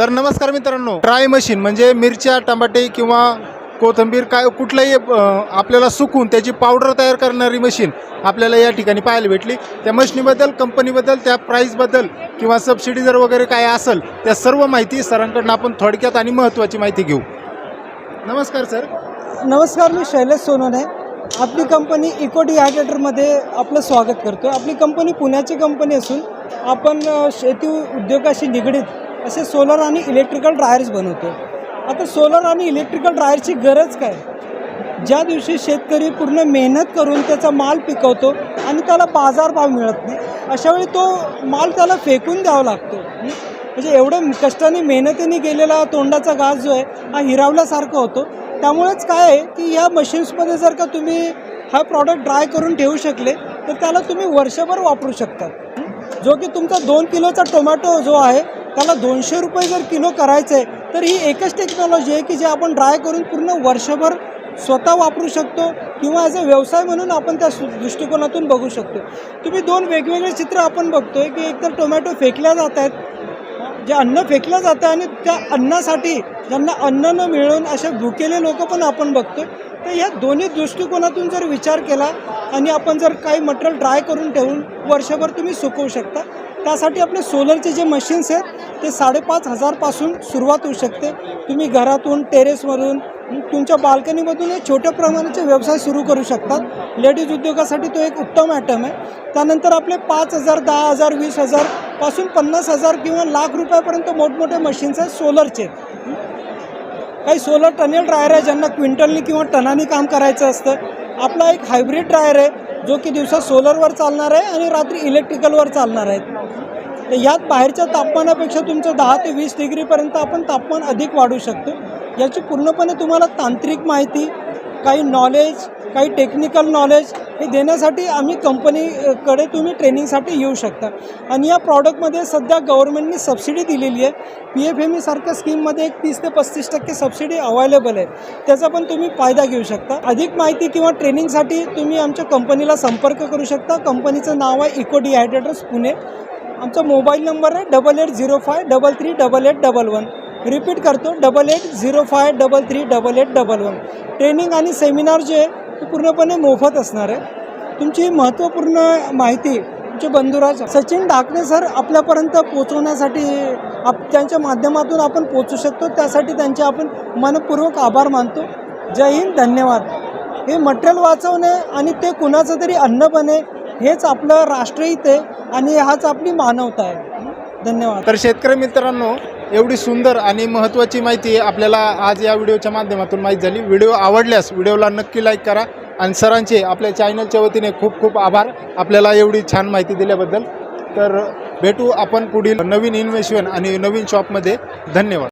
तर नमस्कार मित्रांनो. ड्राय मशीन म्हणजे मिरच्या टमाटे किंवा कोथिंबीर काय कुठलंही आपल्याला सुकून त्याची पावडर तयार करणारी मशीन आपल्याला या ठिकाणी पाहायला भेटली. त्या मशीनीबद्दल कंपनीबद्दल त्या प्राईसबद्दल किंवा सबसिडी जर वगैरे काय असेल त्या सर्व माहिती सरांकडून आपण थोडक्यात आणि महत्त्वाची माहिती घेऊ. नमस्कार सर. नमस्कार मी शैलेश सोनोने आपली कंपनी इको डिहायड्रेटरमध्ये आपलं स्वागत करतो आपली कंपनी पुण्याची कंपनी असून आपण शेती उद्योगाशी निगडीत असे सोलर आणि इलेक्ट्रिकल ड्रायर्स बनवतो. आता सोलर आणि इलेक्ट्रिकल ड्रायरची गरज काय? ज्या दिवशी शेतकरी पूर्ण मेहनत करून त्याचा माल पिकवतो आणि त्याला बाजारभाव मिळत नाही अशावेळी तो माल त्याला फेकून द्यावा लागतो. म्हणजे एवढं कष्टाने मेहनतीने गेलेला तोंडाचा घास जो आहे हा हिरावल्यासारखा होतो. त्यामुळेच काय आहे की या मशीन्समध्ये जर का तुम्ही हा प्रॉडक्ट ड्राय करून ठेवू शकले तर त्याला तुम्ही वर्षभर वापरू शकता. जो की तुमचा दोन किलोचा टोमॅटो जो आहे त्याला दोनशे रुपये जर किलो करायचं आहे तर ही एकच टेक्नॉलॉजी आहे की जे आपण ड्राय करून पूर्ण वर्षभर स्वतः वापरू शकतो किंवा ॲज अ व्यवसाय म्हणून आपण त्या दृष्टिकोनातून बघू शकतो. तुम्ही दोन वेगवेगळे चित्र आपण बघतोय की एकतर टोमॅटो फेकल्या जात आहेत जे अन्न फेकलं जातं आणि त्या अन्नासाठी ज्यांना अन्न न मिळून असे भुकेले लोक पण आपण बघतोय. तर या दोन्ही दृष्टिकोनातून जर विचार केला आणि आपण जर काही मटेरियल ड्राय करून ठेवून वर्षभर तुम्ही सुकवू शकता त्यासाठी आपले सोलरचे जे मशीन्स आहेत ते साडेपाच हजारपासून सुरुवात होऊ शकते. तुम्ही घरातून टेरेसमधून तुमच्या बाल्कनीमधून एक छोट्या प्रमाणाचे व्यवसाय सुरू करू शकतात. लेडीज उद्योगासाठी तो एक उत्तम ॲटम आहे. त्यानंतर आपले पाच हजार दहा हजार वीस हजारपासून पन्नास हजार किंवा लाख रुपयापर्यंत मोठमोठे मशीन्स आहेत सोलरचे काही सोलर टनेल ड्रायर आहे ज्यांना क्विंटलनी किंवा टनानी काम करायचं असतं. आपला एक हायब्रिड ड्रायर आहे. जो की दिवसा सोलरवर चालणार आहे आणि रात्री इलेक्ट्रिकलवर चालणार आहे तर यात बाहेरच्या तापमानापेक्षा तुमचं दहा ते वीस डिग्रीपर्यंत आपण तापमान अधिक वाढू शकतो. याची पूर्णपणे तुम्हाला तांत्रिक माहिती काही नॉलेज काही टेक्निकल नॉलेज हे देण्यासाठी आम्ही कंपनीकडे तुम्ही ट्रेनिंगसाठी येऊ शकता. आणि या प्रॉडक्टमध्ये सध्या गव्हर्नमेंटनी सबसिडी दिलेली आहे. पी एफ एम ईसारख्या स्कीममध्ये एक तीस ते पस्तीस टक्के सबसिडी अवेलेबल आहे. त्याचा पण तुम्ही फायदा घेऊ शकता. अधिक माहिती किंवा ट्रेनिंगसाठी तुम्ही आमच्या कंपनीला संपर्क करू शकता. कंपनीचं नाव आहे इको डिहायड्रेटर्स पुणे आमचा मोबाईल नंबर आहे double eight zero five double three double eight double one repeat करतो double eight zero five double three double eight double one training आणि सेमिनार जे आहे ते पूर्णपणे मोफत असणार आहे तुमची महत्त्वपूर्ण माहिती तुमचे बंधुराज सचिन ढाकणे सर आपल्यापर्यंत पोचवण्यासाठी आप त्यांच्या माध्यमातून आपण पोचू शकतो. त्यासाठी त्यांचे आपण मनपूर्वक आभार मानतो. जय हिंद धन्यवाद. हे मटेरियल वाचवणे आणि ते कुणाचं तरी अन्न बने हेच आपलं राष्ट्रहित आहे आणि हाच आपली मानवता आहे. धन्यवाद. तर शेतकरी मित्रांनो एवढी सुंदर आणि महत्त्वाची माहिती आपल्याला आज या व्हिडिओच्या माध्यमातून माहीत झाली. व्हिडिओ आवडल्यास व्हिडिओला नक्की लाईक करा आणि सरांचे आपल्या चॅनलच्या वतीने खूप खूप आभार. आपल्याला एवढी छान माहिती दिल्याबद्दल. तर भेटू आपण पुढील नवीन इन्व्हेस्टमेंट आणि नवीन शॉपमध्ये धन्यवाद.